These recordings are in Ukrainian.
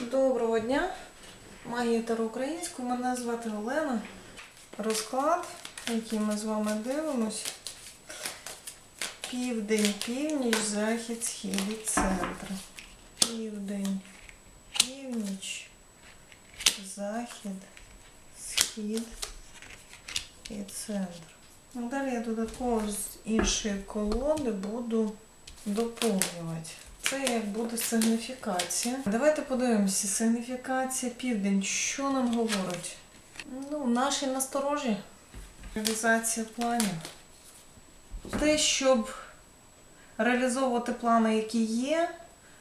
Доброго дня, магія Таро українською. Мене звати Олена. Розклад, який ми з вами дивимось. Південь, північ, захід, схід і центр. Південь, північ, захід, схід і центр. Ну, Далі я додатково з іншої колоди буду доповнювати. Це як буде сигніфікація. Давайте подивимося. Сигніфікація південь. Що нам говорить? Ну, наші насторожі. Реалізація планів. Те, щоб реалізовувати плани, які є,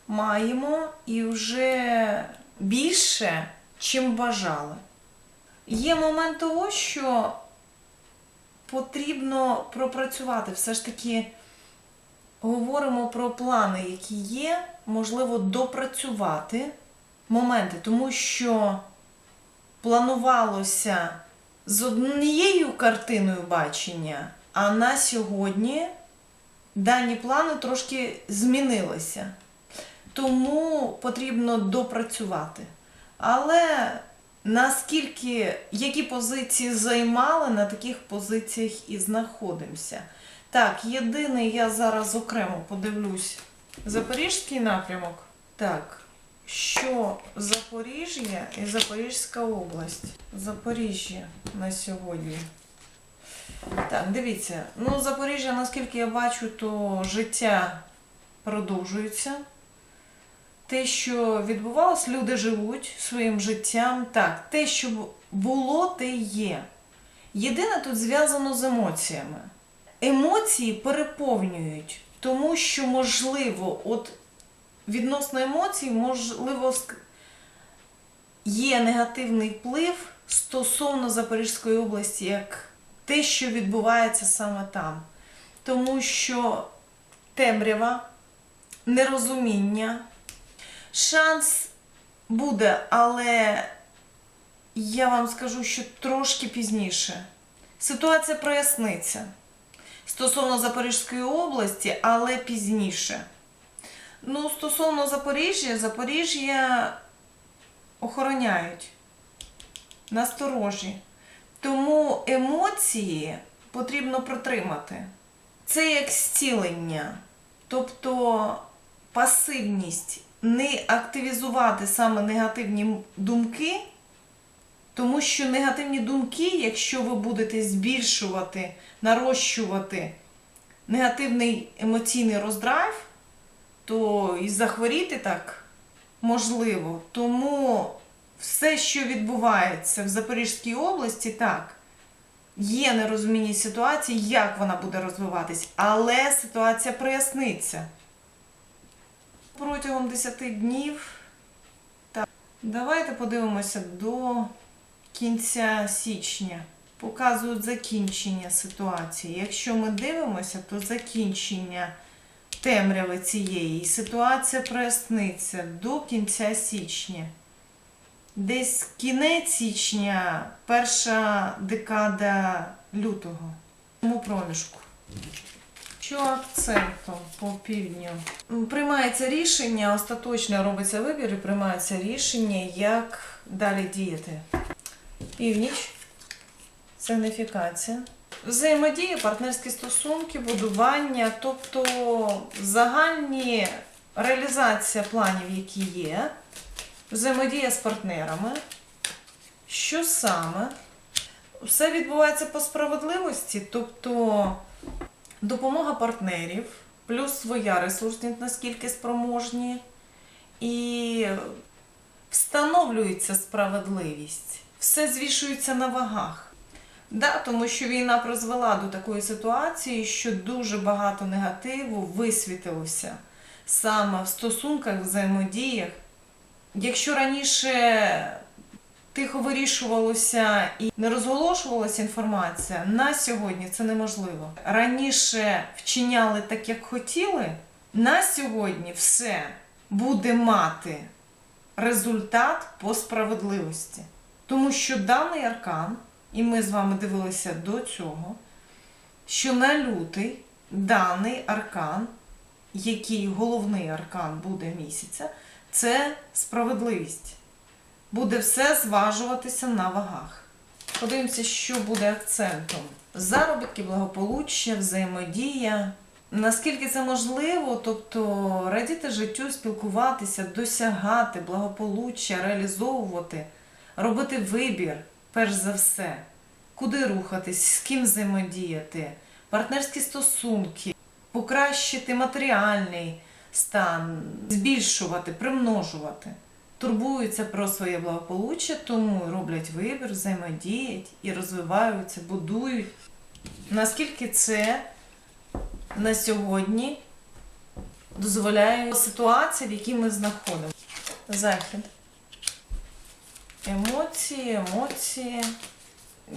маємо і вже більше, чим бажали. Є момент того, що потрібно пропрацювати все ж таки говоримо про плани, які є, можливо, допрацювати моменти, тому що планувалося з однією картиною бачення, а на сьогодні дані плани трошки змінилися. Тому потрібно допрацювати. Але наскільки які позиції займали, на таких позиціях і знаходимося. Так, єдиний я зараз окремо подивлюсь Запорізький напрямок. Так, що Запоріжжя і Запорізька область. Запоріжжя на сьогодні. Так, дивіться. Ну, Запоріжжя, наскільки я бачу, то життя продовжується. Те, що відбувалось, люди живуть своїм життям. Так, те, що було, те є. Єдине тут зв'язано з емоціями емоції переповнюють, тому що, можливо, от відносно емоцій, можливо, є негативний вплив стосовно Запорізької області, як те, що відбувається саме там. Тому що темрява, нерозуміння, шанс буде, але я вам скажу, що трошки пізніше. Ситуація проясниться стосовно Запорізької області, але пізніше. Ну, стосовно Запоріжжя, Запоріжжя охороняють насторожі. Тому емоції потрібно протримати. Це як зцілення. Тобто пасивність, не активізувати саме негативні думки. Тому що негативні думки, якщо ви будете збільшувати, нарощувати негативний емоційний роздрайв, то і захворіти так можливо. Тому все, що відбувається в Запорізькій області, так, є нерозуміння ситуації, як вона буде розвиватись, але ситуація проясниться. Протягом 10 днів. Так, давайте подивимося до кінця січня показують закінчення ситуації. Якщо ми дивимося, то закінчення темряви цієї ситуація проясниться до кінця січня. Десь кінець січня, перша декада лютого. Тому проміжку. Що акцентом по півдню? Приймається рішення, остаточно робиться вибір і приймається рішення, як далі діяти. Північ, сигніфікація. Взаємодія, партнерські стосунки, будування, тобто загальні реалізація планів, які є, взаємодія з партнерами. Що саме? Все відбувається по справедливості, тобто допомога партнерів, плюс своя ресурсність, наскільки спроможні, і встановлюється справедливість. Все звішується на вагах. Да, тому що війна призвела до такої ситуації, що дуже багато негативу висвітилося саме в стосунках, взаємодіях. Якщо раніше тихо вирішувалося і не розголошувалася інформація, на сьогодні це неможливо. Раніше вчиняли так, як хотіли, на сьогодні все буде мати результат по справедливості. Тому що даний аркан, і ми з вами дивилися до цього, що на лютий даний аркан, який головний аркан буде місяця, це справедливість. Буде все зважуватися на вагах. Подивимося, що буде акцентом. Заробітки, благополуччя, взаємодія. Наскільки це можливо, тобто радіти життю, спілкуватися, досягати благополуччя, реалізовувати, робити вибір, перш за все, куди рухатись, з ким взаємодіяти, партнерські стосунки, покращити матеріальний стан, збільшувати, примножувати. Турбуються про своє благополуччя, тому роблять вибір, взаємодіють і розвиваються, будують. Наскільки це на сьогодні дозволяє ситуація, в якій ми знаходимося. Захід. Емоції, емоції.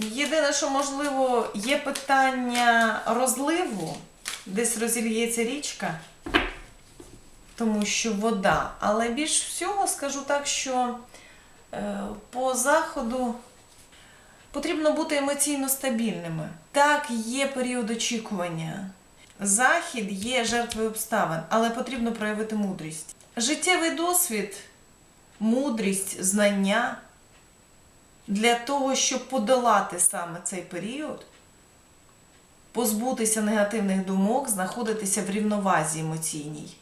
Єдине, що можливо, є питання розливу, десь розільється річка, тому що вода. Але більш всього скажу так, що е, по заходу потрібно бути емоційно стабільними. Так, є період очікування. Захід є жертвою обставин, але потрібно проявити мудрість. Життєвий досвід, мудрість, знання для того, щоб подолати саме цей період, позбутися негативних думок, знаходитися в рівновазі емоційній,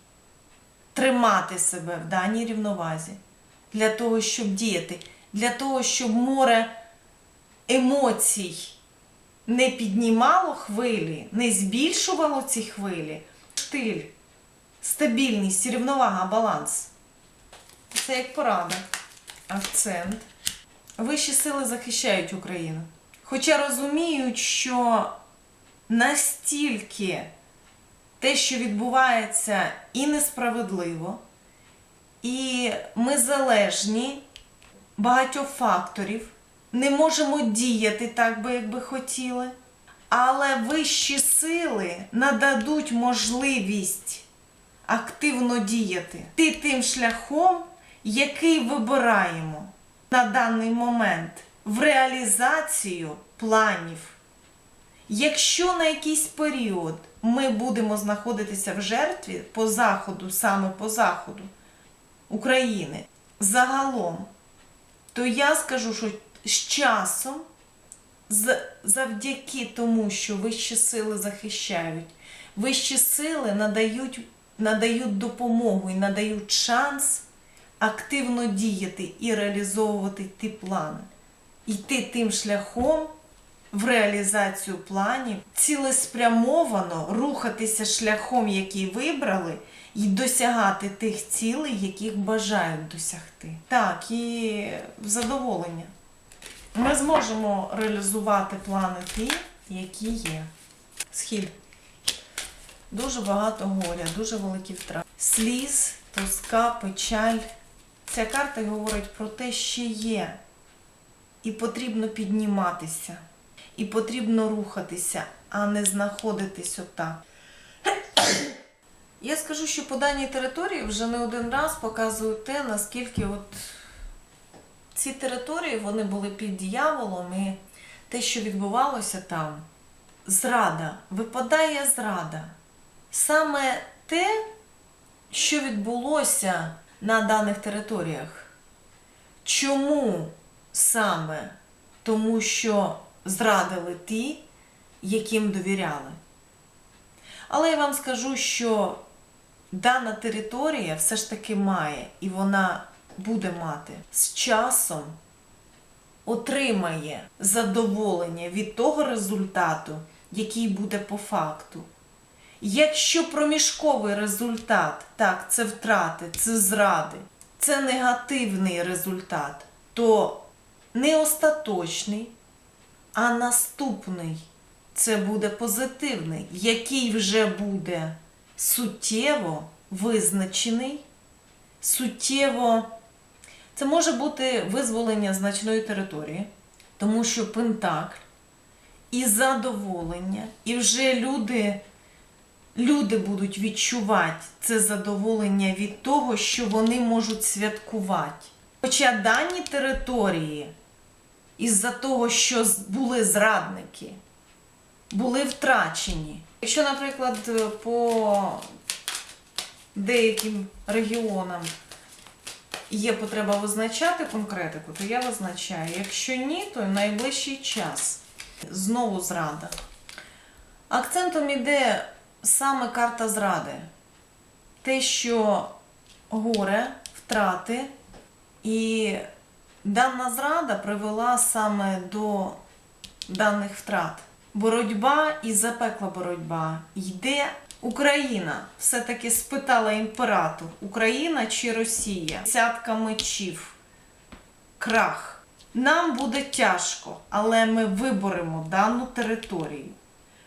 тримати себе в даній рівновазі, для того, щоб діяти, для того, щоб море емоцій не піднімало хвилі, не збільшувало ці хвилі. Штиль, стабільність, рівновага, баланс. Це як порада. Акцент. Вищі сили захищають Україну. Хоча розуміють, що настільки те, що відбувається, і несправедливо, і ми залежні багатьох факторів, не можемо діяти так, би як би хотіли, але вищі сили нададуть можливість активно діяти. Ти тим шляхом, який вибираємо на даний момент в реалізацію планів. Якщо на якийсь період ми будемо знаходитися в жертві по заходу, саме по заходу України, загалом, то я скажу, що з часом, завдяки тому, що вищі сили захищають, вищі сили надають, надають допомогу і надають шанс активно діяти і реалізовувати ті плани, йти тим шляхом в реалізацію планів, цілеспрямовано рухатися шляхом, який вибрали, і досягати тих цілей, яких бажають досягти. Так, і задоволення. Ми зможемо реалізувати плани ті, які є. Схід. Дуже багато горя, дуже великі втрати. Сліз, тоска, печаль. Ця карта говорить про те, що є. І потрібно підніматися. І потрібно рухатися, а не знаходитись отак. Я скажу, що по даній території вже не один раз показую те, наскільки от ці території вони були під дияволом, і те, що відбувалося там, зрада, випадає зрада. Саме те, що відбулося на даних територіях. Чому саме? Тому що зрадили ті, яким довіряли. Але я вам скажу, що дана територія все ж таки має, і вона буде мати з часом отримає задоволення від того результату, який буде по факту. Якщо проміжковий результат, так, це втрати, це зради, це негативний результат, то не остаточний, а наступний це буде позитивний, який вже буде суттєво визначений, суттєво. Це може бути визволення значної території, тому що Пентакль і задоволення, і вже люди, люди будуть відчувати це задоволення від того, що вони можуть святкувати. Хоча дані території, із-за того, що були зрадники, були втрачені. Якщо, наприклад, по деяким регіонам є потреба визначати конкретику, то я визначаю. Якщо ні, то в найближчий час. Знову зрада. Акцентом іде саме карта зради. Те, що горе, втрати, і дана зрада привела саме до даних втрат. Боротьба і запекла боротьба. Йде Україна. Все-таки спитала імператор: Україна чи Росія? Десятка мечів. Крах. Нам буде тяжко, але ми виборемо дану територію.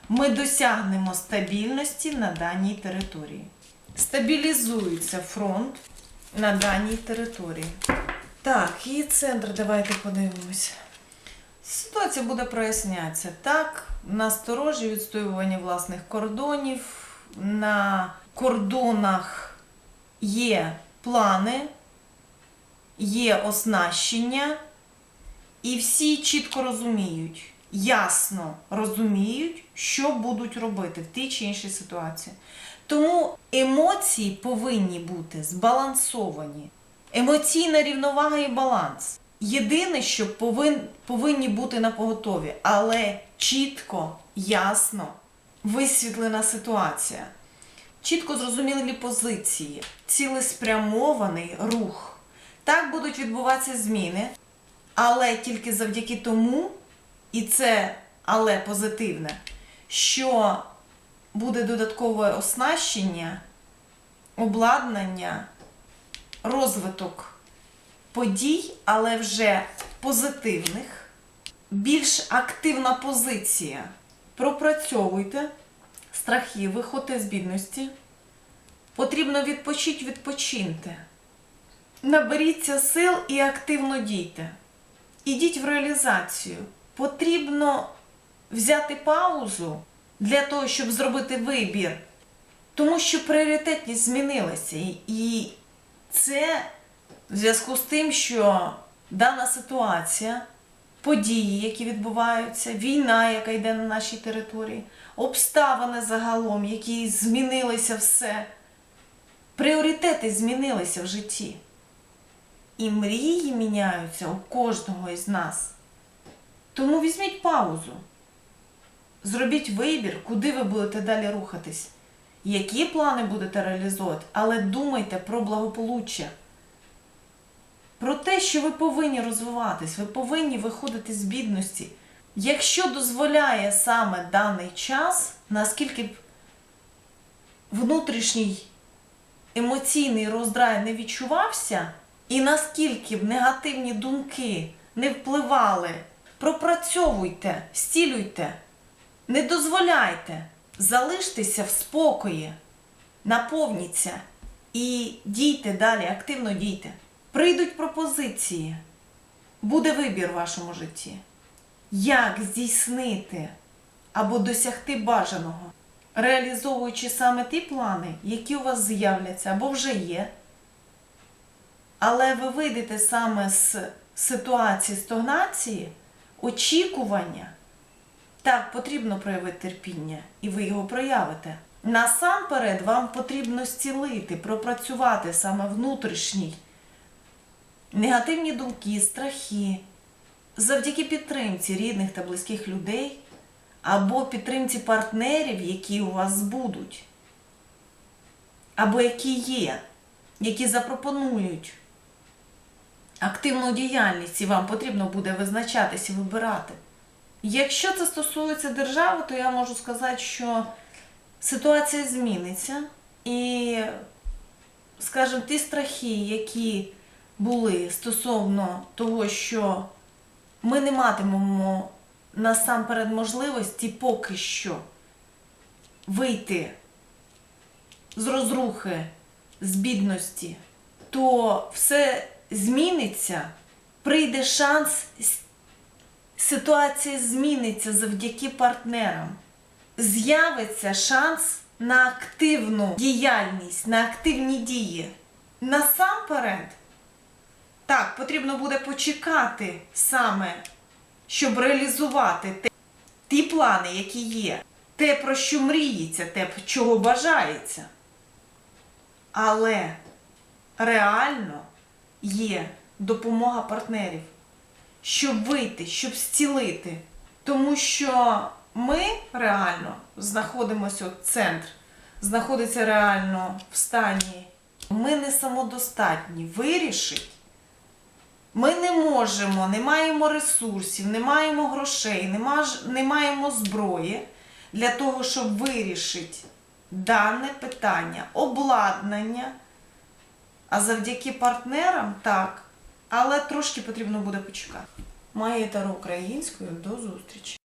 Ми досягнемо стабільності на даній території. Стабілізується фронт на даній території. Так, і центр, давайте подивимось. Ситуація буде прояснятися. Так, насторожі відстоювання власних кордонів. На кордонах є плани, є оснащення, і всі чітко розуміють, ясно розуміють, що будуть робити в тій чи іншій ситуації. Тому емоції повинні бути збалансовані. Емоційна рівновага і баланс. Єдине, що повин, повинні бути на поготові, але чітко, ясно висвітлена ситуація, чітко зрозумілі позиції, цілеспрямований рух. Так будуть відбуватися зміни, але тільки завдяки тому, і це але позитивне, що буде додаткове оснащення, обладнання, розвиток подій, але вже позитивних, більш активна позиція. Пропрацьовуйте страхи, виходьте з бідності. Потрібно відпочити, відпочиньте. Наберіться сил і активно дійте. Ідіть в реалізацію. Потрібно взяти паузу для того, щоб зробити вибір. Тому що пріоритетність змінилася. І це в зв'язку з тим, що дана ситуація, події, які відбуваються, війна, яка йде на нашій території, обставини загалом, які змінилися все, пріоритети змінилися в житті. І мрії міняються у кожного із нас. Тому візьміть паузу. Зробіть вибір, куди ви будете далі рухатись, які плани будете реалізовувати, але думайте про благополуччя. Про те, що ви повинні розвиватись, ви повинні виходити з бідності. Якщо дозволяє саме даний час, наскільки б внутрішній емоційний роздрай не відчувався, і наскільки б негативні думки не впливали, пропрацьовуйте, стілюйте, не дозволяйте, залиштеся в спокої, наповніться і дійте далі, активно дійте. Прийдуть пропозиції, буде вибір в вашому житті. Як здійснити або досягти бажаного, реалізовуючи саме ті плани, які у вас з'являться або вже є. Але ви вийдете саме з ситуації стагнації, очікування. Так, потрібно проявити терпіння, і ви його проявите. Насамперед, вам потрібно зцілити, пропрацювати саме внутрішній негативні думки, страхи, завдяки підтримці рідних та близьких людей або підтримці партнерів, які у вас будуть, або які є, які запропонують активну діяльність, і вам потрібно буде визначатись і вибирати. Якщо це стосується держави, то я можу сказати, що ситуація зміниться. І, скажімо, ті страхи, які були стосовно того, що ми не матимемо насамперед можливості поки що вийти з розрухи, з бідності, то все зміниться, прийде шанс, ситуація зміниться завдяки партнерам. З'явиться шанс на активну діяльність, на активні дії. Насамперед, так, потрібно буде почекати саме, щоб реалізувати те, ті плани, які є, те, про що мріється, те, чого бажається. Але реально є допомога партнерів, щоб вийти, щоб зцілити. Тому що ми реально знаходимося, от центр знаходиться реально в стані. Ми не самодостатні. Вирішить. Ми не можемо, не маємо ресурсів, не маємо грошей, не, не маємо зброї для того, щоб вирішити дане питання, обладнання. А завдяки партнерам так. Але трошки потрібно буде почекати. Має таро українською. До зустрічі!